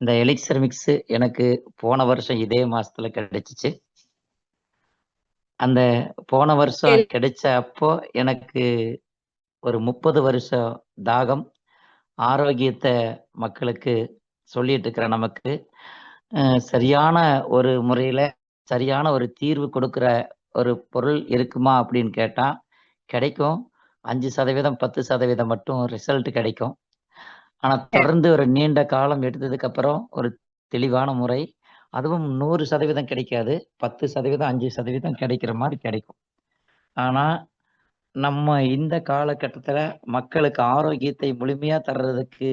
இந்த elixir mix எனக்கு போன வருஷம் இதே மாசத்துல கிடைச்சிச்சு அந்த போன வருஷம். கிடைச்ச அப்போ எனக்கு ஒரு முப்பது வருஷம் தாகம் ஆரோக்கியத்தை மக்களுக்கு சொல்லிட்டு இருக்கிற நமக்கு சரியான ஒரு முறையில சரியான ஒரு தீர்வு கொடுக்கிற ஒரு பொருள் இருக்குமா அப்படின்னு கேட்டா கிடைக்கும் அஞ்சு சதவீதம் பத்து சதவீதம் மட்டும் ரிசல்ட் கிடைக்கும் ஆனா தொடர்ந்து ஒரு நீண்ட காலம் எடுத்ததுக்கு அப்புறம் ஒரு தெளிவான முறை. அதுவும் நூறு சதவீதம் கிடைக்காது. பத்து சதவீதம் அஞ்சு சதவீதம் கிடைக்கிற மாதிரி கிடைக்கும். ஆனா நம்ம இந்த காலகட்டத்துல மக்களுக்கு ஆரோக்கியத்தை முழுமையா தர்றதுக்கு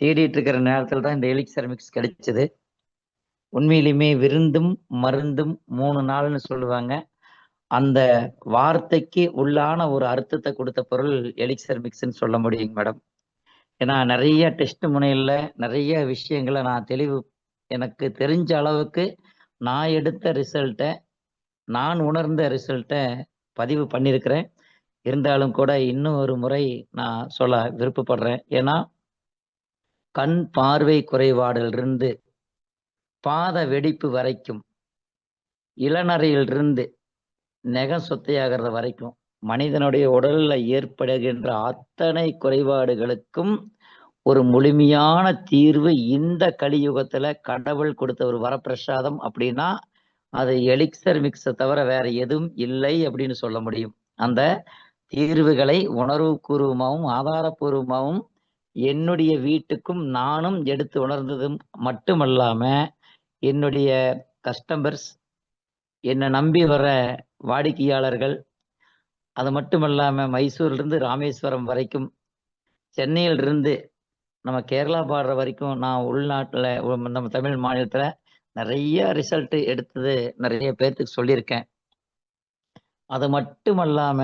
தேடிட்டு இருக்கிற நேரத்துல தான் இந்த எலிக்சர் மிக்ஸ் கிடைச்சது. உண்மையிலுமே விருந்தும் மருந்தும் மூணு நாள்னு சொல்லுவாங்க. அந்த வார்த்தைக்கு உள்ளான ஒரு அர்த்தத்தை கொடுத்த பொருள் எலிக்சர் மிக்ஸ்ன்னு சொல்ல முடியுங்க மேடம். ஏன்னா நிறைய டெஸ்ட் முனையில் நிறைய விஷயங்களை நான் தெளிவு எனக்கு தெரிஞ்ச அளவுக்கு நான் எடுத்த ரிசல்ட்டை நான் உணர்ந்த ரிசல்ட்டை பதிவு பண்ணியிருக்கிறேன். இருந்தாலும் கூட இன்னும் ஒரு முறை நான் சொல்ல விருப்பப்படுறேன். ஏன்னா கண் பார்வை குறைபாடிலிருந்து பாத வெடிப்பு வரைக்கும் இளநறையிலிருந்து நெகம் சொத்தையாகிறது வரைக்கும் மனிதனுடைய உடலில் ஏற்படுகின்ற அத்தனை குறைபாடுகளுக்கும் ஒரு முழுமையான தீர்வு இந்த கலியுகத்துல கடவுள் கொடுத்த ஒரு வரப்பிரசாதம் அப்படின்னா அது எலிக்சர் மிக்ஸை தவிர வேற எதுவும் இல்லை அப்படின்னு சொல்ல முடியும். அந்த தீர்வுகளை உணர்வுபூர்வமாகவும் ஆதாரபூர்வமாகவும் என்னுடைய வீட்டுக்கும் நானும் எடுத்து உணர்ந்ததும் மட்டுமல்லாம என்னுடைய கஸ்டமர்ஸ் என்னை நம்பி வர வாடிக்கையாளர்கள் அது மட்டுமல்லாமல் மைசூர்லேருந்து ராமேஸ்வரம் வரைக்கும் சென்னையிலிருந்து நம்ம கேரளா பாடுற வரைக்கும் நான் உள்நாட்டில் நம்ம தமிழ் மாநிலத்தில் நிறைய ரிசல்ட் எடுத்தது நிறைய பேர்த்துக்கு சொல்லியிருக்கேன். அது மட்டுமல்லாம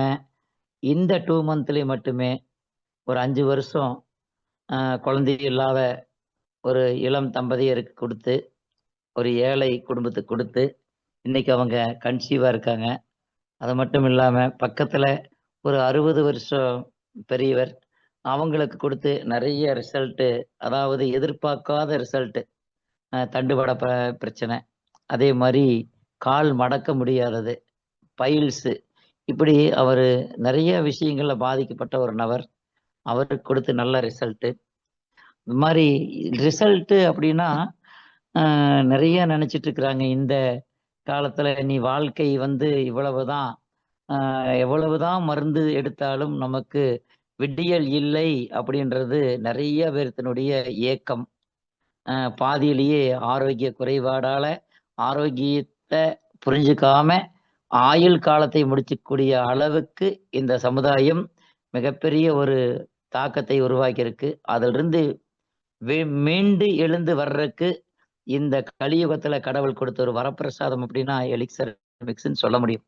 இந்த டூ மந்த்லேயே மட்டுமே ஒரு அஞ்சு வருஷம் குழந்தை இல்லாத ஒரு இளம் தம்பதியருக்கு கொடுத்து ஒரு ஏழை குடும்பத்துக்கு கொடுத்து இன்னைக்கு அவங்க கன்சீவாக இருக்காங்க. அது மட்டும் இல்லாமல் பக்கத்தில் ஒரு அறுபது வருஷம் பெரியவர் அவங்களுக்கு கொடுத்து நிறைய ரிசல்ட்டு அதாவது எதிர்பார்க்காத ரிசல்ட்டு தண்டுவட ப- பிரச்சனை. அதே மாதிரி கால் மடக்க முடியாதது பைல்ஸு இப்படி அவர் நிறைய விஷயங்களில் பாதிக்கப்பட்ட ஒரு நபர். அவருக்கு கொடுத்து நல்ல ரிசல்ட்டு இது மாதிரி ரிசல்ட்டு அப்படின்னா நிறைய நினச்சிட்டு இருக்கிறாங்க. இந்த காலத்தில் நீ வாழ்க்கை வந்து இவ்வளவுதான் ஆஹ், எவ்வளவுதான் மருந்து எடுத்தாலும் நமக்கு விடியல் இல்லை அப்படின்றது நிறைய பேர்த்தினுடைய ஏக்கம். பாதியிலேயே ஆரோக்கிய குறைபாடால ஆரோக்கியத்தை புரிஞ்சுக்காம ஆயுள் காலத்தை முடிச்சக்கூடிய அளவுக்கு இந்த சமுதாயம் மிகப்பெரிய ஒரு தாக்கத்தை உருவாக்கியிருக்கு. அதிலிருந்து மீண்டு எழுந்து வர்றதுக்கு இந்த கலியுகத்துல கடவுள் கொடுத்த ஒரு வரப்பிரசாதம் அப்படின்னா எலிக்சர் மிக்ஸ்ன்னு சொல்ல முடியும்.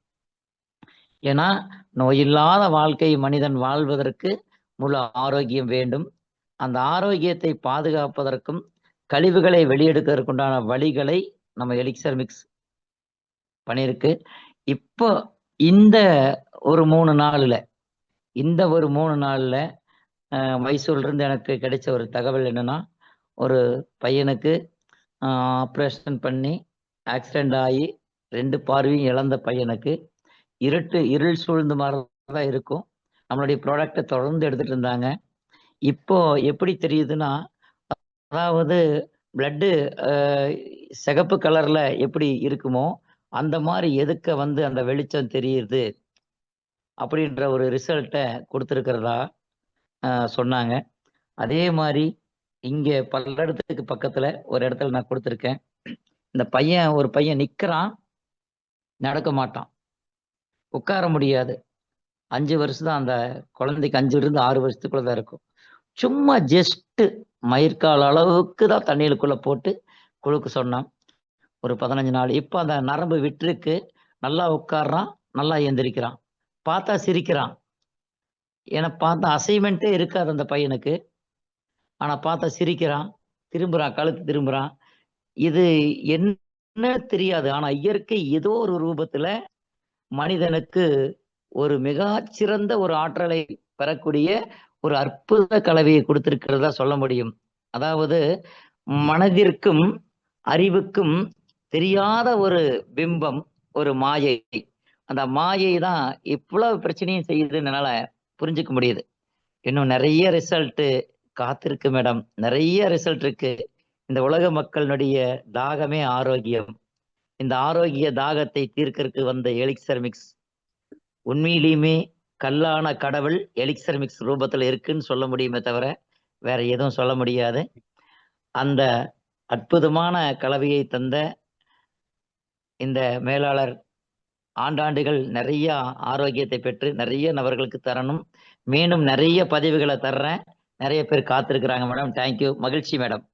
ஏன்னா நோயில்லாத வாழ்க்கை மனிதன் வாழ்வதற்கு முழு ஆரோக்கியம் வேண்டும். அந்த ஆரோக்கியத்தை பாதுகாப்பதற்கும் கழிவுகளை வெளியெடுக்கிறதுக்குண்டான வழிகளை நம்ம எலிக்சர் மிக்ஸ் பண்ணியிருக்கு. இப்போ இந்த ஒரு மூணு நாளில் இந்த ஒரு மூணு நாளில் அஹ், இருந்து எனக்கு கிடைச்ச ஒரு தகவல் என்னன்னா ஒரு பையனுக்கு ஆப்ரேஷன் பண்ணி ஆக்சிடெண்ட் ஆகி ரெண்டு பார்வையும் இழந்த பையனுக்கு இருட்டு இருள் சூழ்ந்து மாதிரி தான் இருக்கும். நம்மளுடைய ப்ராடக்டை தொடர்ந்து எடுத்துட்டு இருந்தாங்க. இப்போ எப்படி தெரியுதுன்னா அதாவது பிளட்டு சிகப்பு கலர்ல எப்படி இருக்குமோ அந்த மாதிரி எதுக்க வந்து அந்த வெளிச்சம் தெரியுது அப்படின்ற ஒரு ரிசல்ட்டை கொடுத்துருக்கிறதா சொன்னாங்க. அதே மாதிரி இங்க பல்லடத்துக்கு பக்கத்தில் ஒரு இடத்துல நான் கொடுத்துருக்கேன். இந்த பையன் ஒரு பையன் நிற்கிறான் நடக்க மாட்டான். உட்கார முடியாது. அஞ்சு வருஷம் தான் அந்த குழந்தைக்கு அஞ்சுல இருந்து ஆறு வருஷத்துக்குள்ள தான் இருக்கும். சும்மா ஜஸ்ட் மயிர்கால் அளவுக்கு தான் தண்ணீருக்குள்ள போட்டு குழுக்க சொன்னான். ஒரு பதினஞ்சு நாள். இப்போ அந்த நரம்பு விட்டுருக்கு. நல்லா உட்காடுறான் நல்லா எந்திரிக்கிறான். பார்த்தா சிரிக்கிறான். ஏன்னா பார்த்தா அசைன்மெண்ட்டே இருக்காது அந்த பையனுக்கு. ஆனால் பார்த்தா சிரிக்கிறான். திரும்புறான். கழுத்து திரும்புறான். இது என்ன தெரியாது. ஆனால் இயற்கை ஏதோ ஒரு ரூபத்தில் மனிதனுக்கு ஒரு மிக சிறந்த ஒரு ஆற்றலை பெறக்கூடிய ஒரு அற்புத கலவையை கொடுத்திருக்கிறதா சொல்ல முடியும். அதாவது மனதிற்கும் அறிவுக்கும் தெரியாத ஒரு பிம்பம் ஒரு மாயை. அந்த மாயை தான் இவ்வளவு பிரச்சனையும் செய்யுதுன்னு என்னால புரிஞ்சுக்க முடியுது. இன்னும் நிறைய ரிசல்ட்டு காத்திருக்கு மேடம் நிறைய ரிசல்ட் இருக்கு. இந்த உலக மக்களினுடைய தாகமே ஆரோக்கியம். இந்த ஆரோக்கிய தாகத்தை தீர்க்கறதுக்கு வந்த எலிக்சர் மிக்ஸ். உண்மையிலையுமே கல்லான கடவுள் எலிக்சர் மிக்ஸ் ரூபத்தில் இருக்குன்னு சொல்ல முடியுமே தவிர வேற எதுவும் சொல்ல முடியாது. அந்த அற்புதமான கலவையை தந்த இந்த மேலாளர் ஆண்டாண்டுகள் நிறைய ஆரோக்கியத்தை பெற்று நிறைய நபர்களுக்கு தரணும். மீண்டும் நிறைய பதிவுகளை தர்றேன். நிறைய பேர் காத்திருக்கிறாங்க மேடம். தேங்க்யூ மகிழ்ச்சி மேடம்.